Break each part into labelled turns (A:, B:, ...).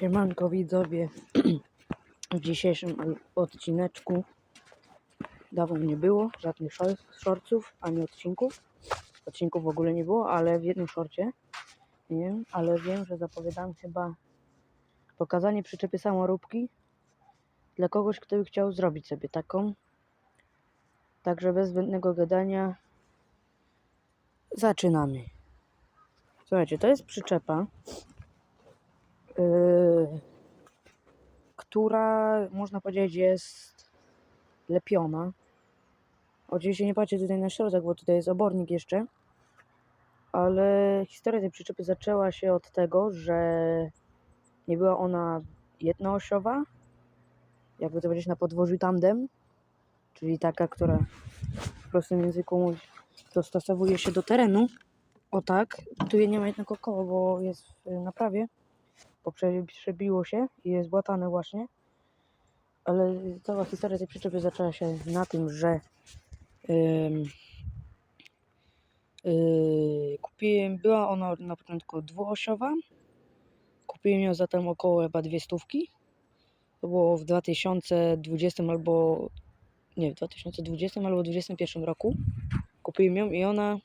A: Siemanko widzowie, w dzisiejszym odcineczku dawno nie było żadnych shortców ani odcinków. Odcinków w ogóle nie było, ale w jednym shorcie, nie wiem, ale wiem, że zapowiadam chyba pokazanie przyczepy samoróbki dla kogoś, kto by chciał zrobić sobie taką. Także bez zbędnego gadania zaczynamy. Słuchajcie, to jest przyczepa, która można powiedzieć jest lepiona. Oczywiście nie patrzcie tutaj na środek, bo tutaj jest obornik jeszcze. Ale historia tej przyczepy zaczęła się od tego, że nie była ona jednoosiowa, jakby to powiedzieć na podwoziu tandem, czyli taka, która w prostym języku dostosowuje się do terenu. O tak, tu nie ma jednego koła, bo jest w naprawie, bo prze- przebiło się i jest błatane właśnie. Ale cała historia tej przyczepy zaczęła się na tym, że ym, yy, kupiłem, była ona na początku dwuosiowa, kupiłem ją zatem około chyba dwie stówki. To było w 2020 albo nie, w 2020 albo 2021 roku. Kupiłem ją i ona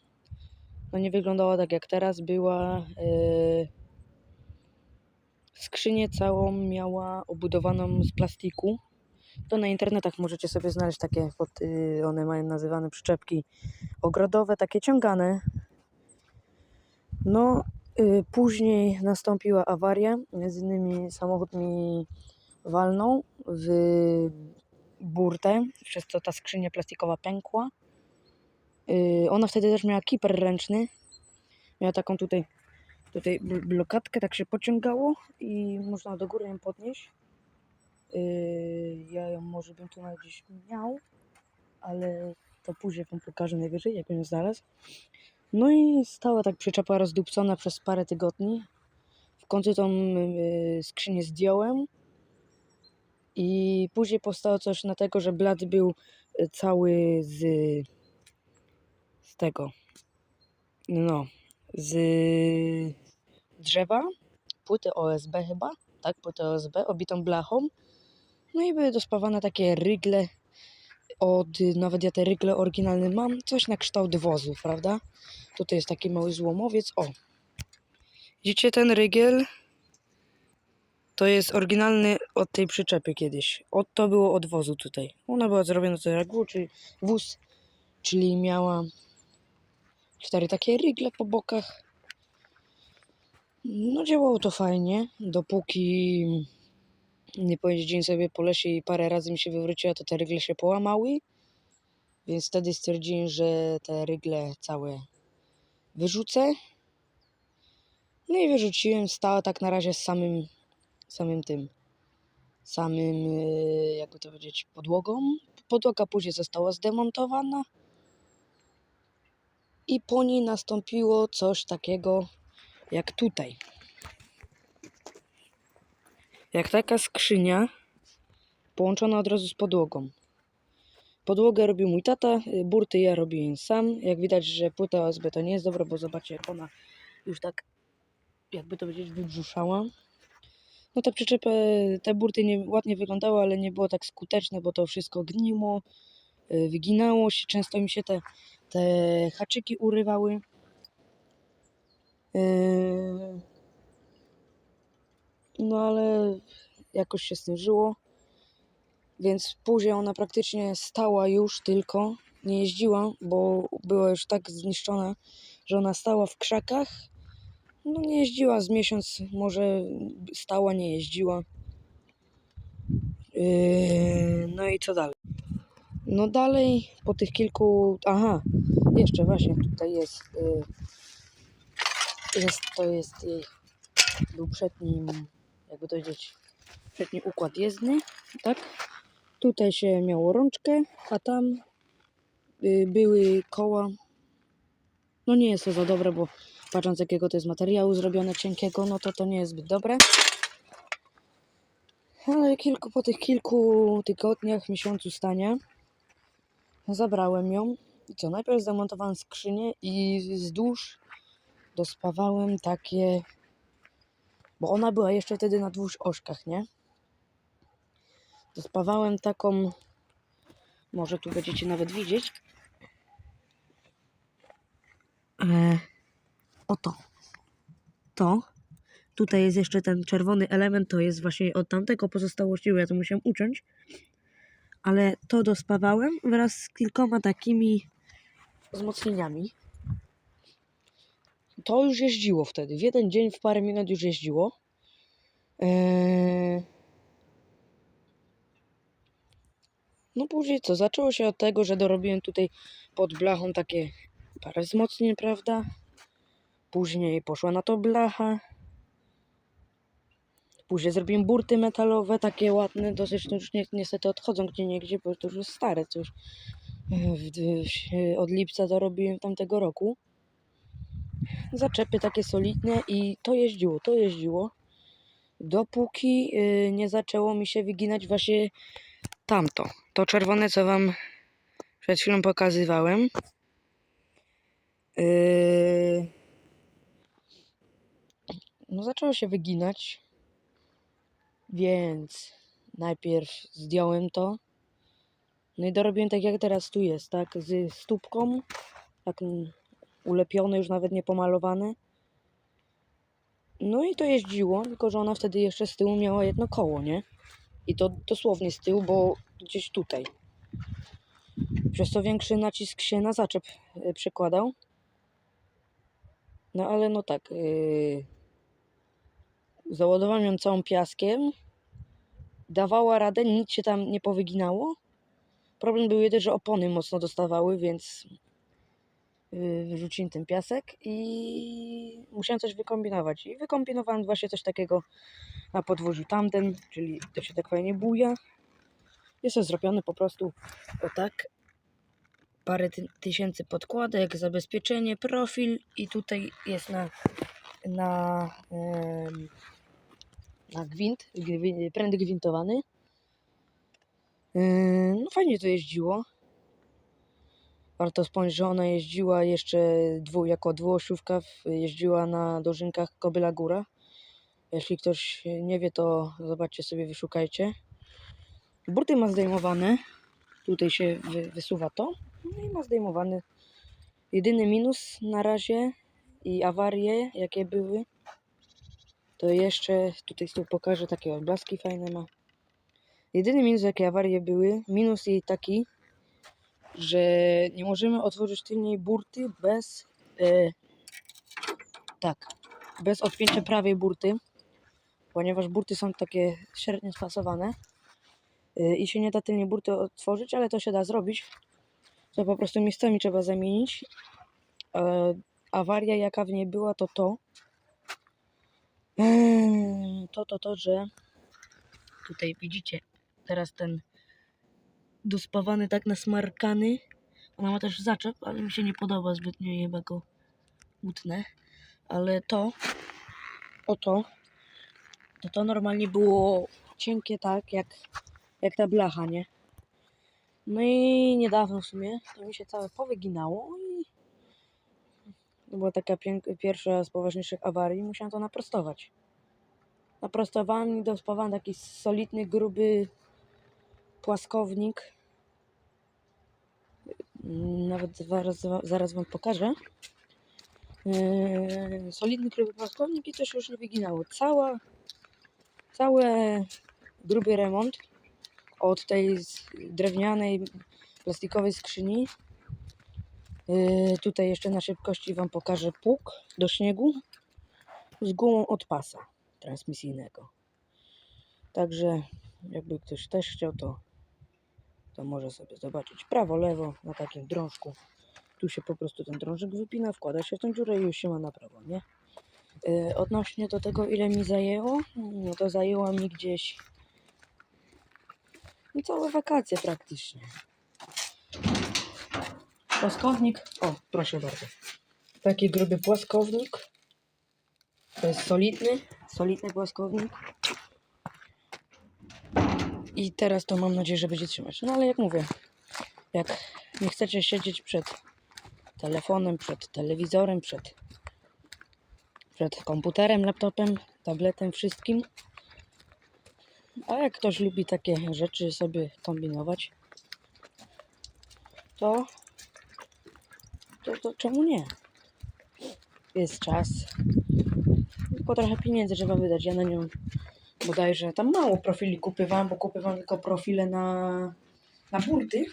A: no nie wyglądała tak jak teraz, była yy, skrzynię całą miała obudowaną z plastiku. To na internetach możecie sobie znaleźć takie, yy, one mają nazywane przyczepki ogrodowe, takie ciągane. No, yy, później nastąpiła awaria, między innymi samochód mi walnął w burtę, przez co ta skrzynia plastikowa pękła. Yy, ona wtedy też miała kiper ręczny. Miała taką tutaj, tutaj bl- blokadkę, tak się pociągało i można do góry ją podnieść. Yy, ja ją może bym tu nawet gdzieś miał, ale to później wam pokażę najwyżej, jak ją znalazł. No i stała tak przyczepa rozdupcona przez parę tygodni. W końcu tą yy, skrzynię zdjąłem. I później powstało coś na tego, że blat był y, cały z, z tego, no, z drzewa, płyty OSB chyba, tak, płytę OSB, obitą blachą. No i były dospawane takie rygle od, nawet ja te rygle oryginalne mam, coś na kształt wozu, prawda? Tutaj jest taki mały złomowiec, o. Widzicie ten rygiel? To jest oryginalny od tej przyczepy kiedyś. Od to było od wozu tutaj. Ona była zrobiona z reguły, czyli wóz, czyli miała cztery takie rygle po bokach. No działało to fajnie, dopóki nie pojeździłem sobie po lesie i parę razy mi się wywróciła, to te rygle się połamały. Więc wtedy stwierdziłem, że te rygle całe wyrzucę. No i wyrzuciłem, stała tak na razie z samym samym tym, samym, yy, jakby to powiedzieć, podłogą. Podłoga później została zdemontowana i po niej nastąpiło coś takiego jak tutaj. Jak taka skrzynia połączona od razu z podłogą. Podłogę robił mój tata, burty ja robiłem sam. Jak widać, że płyta OSB to nie jest dobra, bo zobaczcie jak ona już tak, jakby to powiedzieć, wybrzuszała. No te przyczepy, te burty nie, ładnie wyglądały, ale nie było tak skuteczne, bo to wszystko gniło, wyginało się, często mi się te, te haczyki urywały. Yy, No ale jakoś się z tym żyło, więc później ona praktycznie stała już tylko, nie jeździła, bo była już tak zniszczona, że ona stała w krzakach no nie jeździła z miesiąc, może stała, nie jeździła. Yy, no i co dalej? No dalej po tych kilku. Aha, jeszcze właśnie tutaj jest. Yy, jest to jest jej. Był przedni, jakby to powiedzieć, przedni układ jezdny, tak? Tutaj się miało rączkę, a tam yy, były koła. No nie jest to za dobre, bo patrząc jakiego to jest materiału zrobione cienkiego, no to to nie jest zbyt dobre. Ale kilku, po tych kilku tygodniach, miesiącu stania zabrałem ją. I co, najpierw zamontowałem skrzynię i wzdłuż dospawałem takie Bo ona była jeszcze wtedy na dwóch ośkach, nie? Dospawałem taką, może tu będziecie nawet widzieć. E, oto. To. Tutaj jest jeszcze ten czerwony element, to jest właśnie od tamtego pozostałości, bo ja to musiałem uciąć. Ale to dospawałem wraz z kilkoma takimi wzmocnieniami. To już jeździło wtedy. W jeden dzień, w parę minut już jeździło. Eee... No później co? Zaczęło się od tego, że dorobiłem tutaj pod blachą takie parę wzmocnień, prawda? Później poszła na to blacha. Później zrobiłem burty metalowe, takie ładne, dosyć no już ni niestety odchodzą gdzie niegdzie, bo to już jest stare, co już e, od lipca to tamtego roku. Zaczepy takie solidne i to jeździło, to jeździło. Dopóki y, nie zaczęło mi się wyginać właśnie tamto. To czerwone, co wam przed chwilą pokazywałem. Yy... No zaczęło się wyginać. Więc najpierw zdjąłem to. No i dorobiłem tak jak teraz tu jest, tak? Z stópką. Tak ulepione, już nawet nie pomalowane. No i to jeździło, tylko że ona wtedy jeszcze z tyłu miała jedno koło, nie? I to dosłownie z tyłu, bo gdzieś tutaj. Przez to większy nacisk się na zaczep y, przekładał. No ale no tak. Yy... Załadowałem ją całą piaskiem. Dawała radę, nic się tam nie powyginało. Problem był jeden, że opony mocno dostawały, więc yy, wyrzuciłem ten piasek i musiałem coś wykombinować. I wykombinowałem właśnie coś takiego na podwórzu tamten, czyli to się tak fajnie buja. Jest to zrobione po prostu o tak. Parę ty tysięcy podkładek, zabezpieczenie, profil i tutaj jest na, na, em, na gwint, gwi- pręd gwintowany. Ym, No fajnie to jeździło. Warto wspomnieć, że ona jeździła jeszcze dwu, jako dwuosiówka, jeździła na dożynkach Kobyla Góra. Jeśli ktoś nie wie, to zobaczcie sobie, wyszukajcie. Burty ma zdejmowane. Tutaj się wy, wysuwa to. No i ma zdejmowany. Jedyny minus na razie i awarie, jakie były, to jeszcze tutaj tyłu pokażę takie odblaski fajne ma. Jedyny minus, jakie awarie były, minus jej taki, że nie możemy otworzyć tylnej burty bez e, tak, bez odpięcia prawej burty, ponieważ burty są takie średnio spasowane y, i się nie da tylnie burty otworzyć, ale to się da zrobić. To po prostu miejscami trzeba zamienić. E, awaria jaka w niej była to to, to to to, że tutaj widzicie teraz ten dospawany tak nasmarkany. Ona ma też zaczep, ale mi się nie podoba zbytnio i chyba go utnę. Ale to, oto, to to normalnie było cienkie tak, jak, jak ta blacha, nie? No i niedawno w sumie to mi się całe powyginało i to była taka pierwsza z poważniejszych awarii. Musiałem to naprostować. Naprostowałem i dospawałem taki solidny, gruby płaskownik. Nawet zaraz, zaraz wam pokażę. Yy, solidny, gruby płaskownik i się już nie wyginało. Cała, cały gruby remont od tej drewnianej, plastikowej skrzyni. Yy, tutaj jeszcze na szybkości Wam pokażę pług do śniegu z gumą od pasa transmisyjnego. Także jakby ktoś też chciał, to, to może sobie zobaczyć prawo, lewo na takim drążku. Tu się po prostu ten drążek wypina, wkłada się w tą dziurę i już się ma na prawo, nie? Yy, odnośnie do tego, ile mi zajęło, no to zajęło mi gdzieś no całe wakacje praktycznie. Płaskownik. O, proszę bardzo. Taki gruby płaskownik. To jest solidny, solidny płaskownik. I teraz to mam nadzieję, że będzie trzymać. No ale jak mówię, jak nie chcecie siedzieć przed telefonem, przed telewizorem, przed, przed komputerem, laptopem, tabletem, wszystkim. A jak ktoś lubi takie rzeczy sobie kombinować, to, to, to czemu nie? Jest czas. Tylko trochę pieniędzy trzeba wydać. Ja na nią bodajże tam mało profili kupywałam, bo kupywałam tylko profile na, na burty.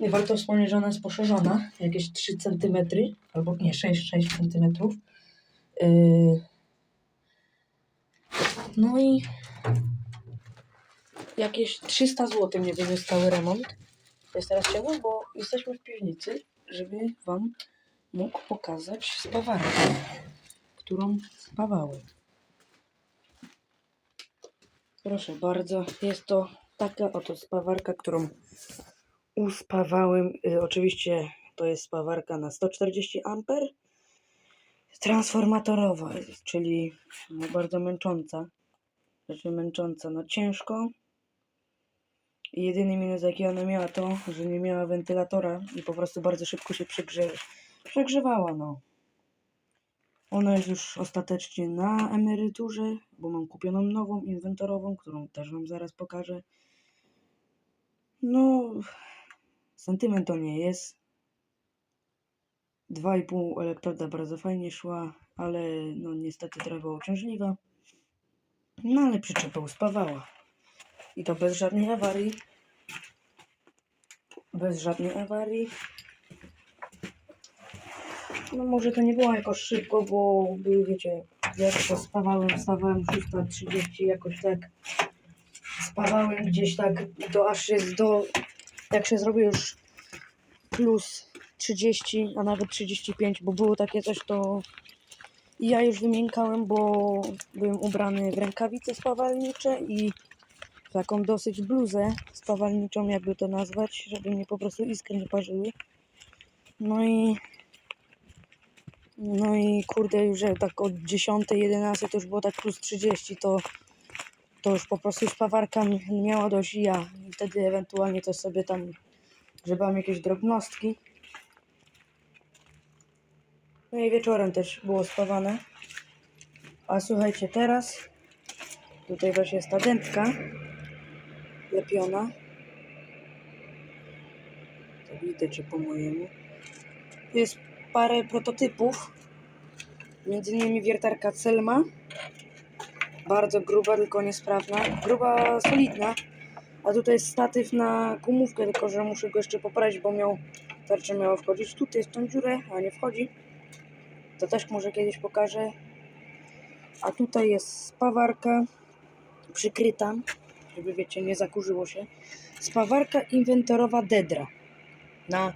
A: Nie warto wspomnieć, że ona jest poszerzona. Jakieś 3 cm, albo nie, 6-6 cm. Yy. No i jakieś 300 zł mnie wyniósł cały remont. Jest teraz ciemno, bo jesteśmy w piwnicy, żeby Wam mógł pokazać spawarkę, którą spawałem. Proszę bardzo, jest to taka oto spawarka, którą uspawałem. Y, oczywiście to jest spawarka na 140 A. Transformatorowa, czyli no, bardzo męcząca. Znaczy męcząca, no ciężko. I jedyny minus jaki ona miała to, że nie miała wentylatora i po prostu bardzo szybko się przegrze... przegrzewała, no. Ona jest już ostatecznie na emeryturze, bo mam kupioną nową inwentorową, którą też Wam zaraz pokażę. No, sentyment to nie jest. 2,5 elektroda bardzo fajnie szła, ale no niestety była uciążliwa. No ale przyczepę uspawała. I to bez żadnej awarii. Bez żadnej awarii. No może to nie było jakoś szybko, bo były, wiecie, jak to spawałem, wstawałem 6.30, jakoś tak spawałem gdzieś tak do aż jest do, jak się zrobi już plus 30, a nawet 35, bo było takie coś, to ja już wymiękałem, bo byłem ubrany w rękawice spawalnicze i taką dosyć bluzę spawalniczą, jakby to nazwać, żeby mnie po prostu iskry nie parzyły. No i no i kurde, już jak tak od 10, 11 to już było tak plus 30, to, to już po prostu spawarka mi- miała dość i ja. I wtedy ewentualnie to sobie tam grzebałem jakieś drobnostki. No i wieczorem też było spawane. A słuchajcie, teraz tutaj właśnie jest ta dętka lepiona. To widać, że po mojemu. Jest parę prototypów. Między innymi wiertarka Selma. Bardzo gruba, tylko niesprawna. Gruba, solidna. A tutaj jest statyw na gumówkę, tylko że muszę go jeszcze poprawić, bo miał tarcza miała wchodzić tutaj w tą dziurę, a nie wchodzi. To też może kiedyś pokażę. A tutaj jest spawarka przykryta, żeby wiecie, nie zakurzyło się. Spawarka inwentorowa Dedra na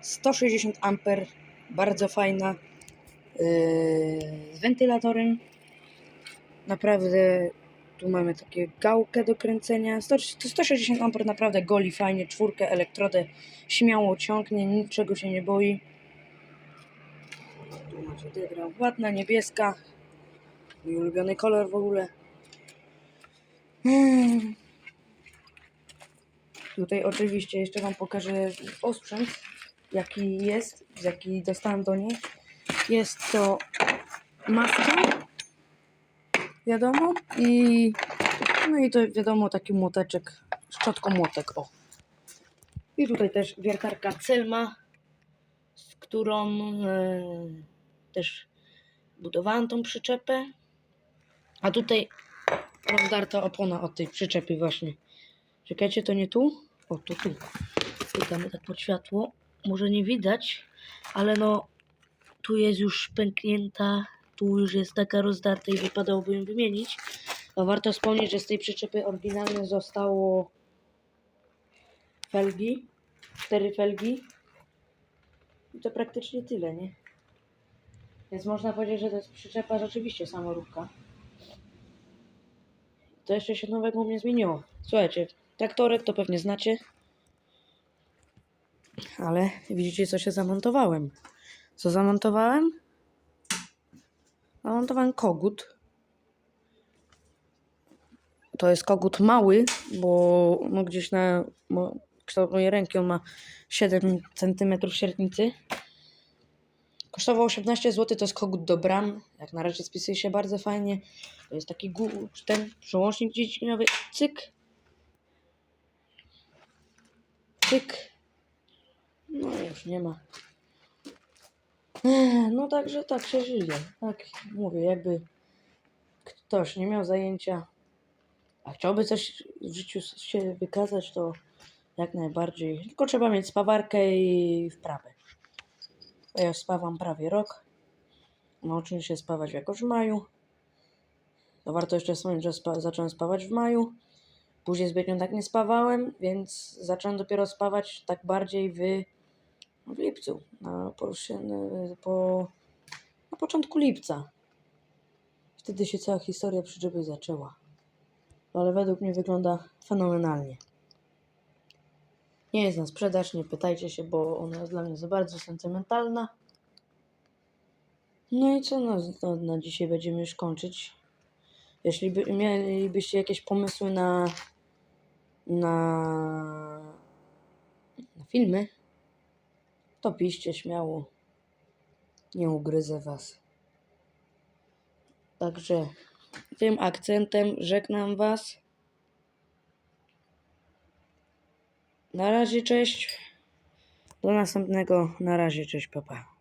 A: 160 A, bardzo fajna, yy, z wentylatorem. Naprawdę tu mamy takie gałkę do kręcenia. 100, to 160 A naprawdę goli fajnie, czwórkę elektrodę śmiało ciągnie, niczego się nie boi. Tu macie Dedra, ładna, niebieska, mój ulubiony kolor w ogóle. Hmm. Tutaj oczywiście jeszcze Wam pokażę osprzęt, jaki jest, jaki dostałem do niej. Jest to maska, wiadomo, i no i to wiadomo taki młoteczek, szczotką młotek, o. I tutaj też wiertarka Celma, z którą e, też budowałam tą przyczepę. A tutaj rozdarta opona od tej przyczepy właśnie. Czekajcie, to nie tu? O, to tu. Klikamy tak pod światło. Może nie widać, ale no tu jest już pęknięta, tu już jest taka rozdarta i wypadałoby ją wymienić. A warto wspomnieć, że z tej przyczepy oryginalnie zostało felgi, cztery felgi. I to praktycznie tyle, nie? Więc można powiedzieć, że to jest przyczepa rzeczywiście samoróbka. To jeszcze się nowego mnie zmieniło. Słuchajcie, traktorek to pewnie znacie. Ale widzicie, co się zamontowałem. Co zamontowałem? Zamontowałem kogut. To jest kogut mały, bo no gdzieś na bo kształt mojej ręki on ma 7 cm średnicy. Kosztował 18 zł, to jest kogut do bram. Jak na razie spisuje się bardzo fajnie. To jest taki ten przełącznik dzieciniowy. Cyk. Cyk. No już nie ma. No także tak się żyje. Tak mówię, jakby ktoś nie miał zajęcia, a chciałby coś w życiu się wykazać, to jak najbardziej. Tylko trzeba mieć spawarkę i wprawę. Ja spawam prawie rok. Nauczyłem się spawać jakoś w maju. To warto jeszcze wspomnieć, że spa- zacząłem spawać w maju. Później zbytnio tak nie spawałem, więc zacząłem dopiero spawać tak bardziej w, w lipcu. Na, po, na początku lipca. Wtedy się cała historia przyczepy zaczęła. Ale według mnie wygląda fenomenalnie. Nie jest na sprzedaż, nie pytajcie się, bo ona jest dla mnie za bardzo sentymentalna. No i co na, na, na dzisiaj będziemy już kończyć. Jeśli by, mielibyście jakieś pomysły na, na, na filmy, to piszcie śmiało. Nie ugryzę was. Także tym akcentem żegnam was. Na razie cześć. Do następnego. Na razie cześć, papa.